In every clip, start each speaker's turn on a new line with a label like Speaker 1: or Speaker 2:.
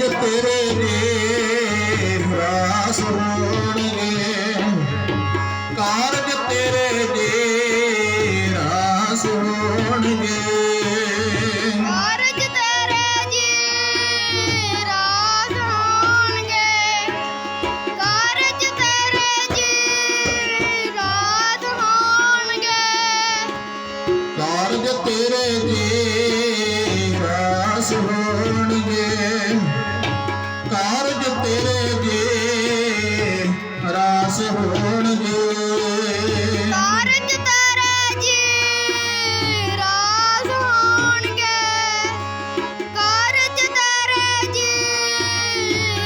Speaker 1: ਤੇਰੇ ਜੀ ਰਾਸ ਹੋਣਗੇ। ਕਾਰਜ ਤੇਰੇ ਜੀ ਰਾਸ ਹੋਣਗੇ।
Speaker 2: ਕਾਰਜ ਤੇਰੇ ਜੀ ਰਾਸ ਹੋਣਗੇ। ਕਾਰਜ ਤੇਰੇ ਜੀ ਰਾਸ ਹੋਣਗੇ।
Speaker 1: ਕਾਰਜ ਤੇਰੇ ਜੀ ਕਾਰਜ ਤੇਰੇ ਜੀ ਰਾਸ ਹੋਣਗੇ।
Speaker 2: ਕਾਰਜ ਤੇਰੇ ਜੀ ਰਾਸ ਹੋਣਗੇ। ਕਾਰਜ ਤੇਰੇ ਜੀ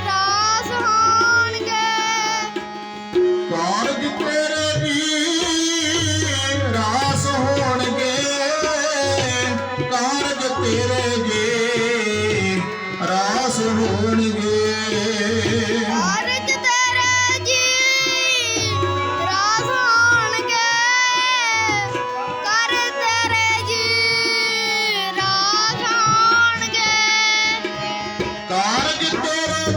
Speaker 2: ਰਾਸ ਹੋਣਗੇ।
Speaker 1: ਕਾਰਜ ਤੇਰੇ ਜੀ ਰਾਸ ਹੋਣਗੇ। ਕਾਰਜ ਤੇਰੇ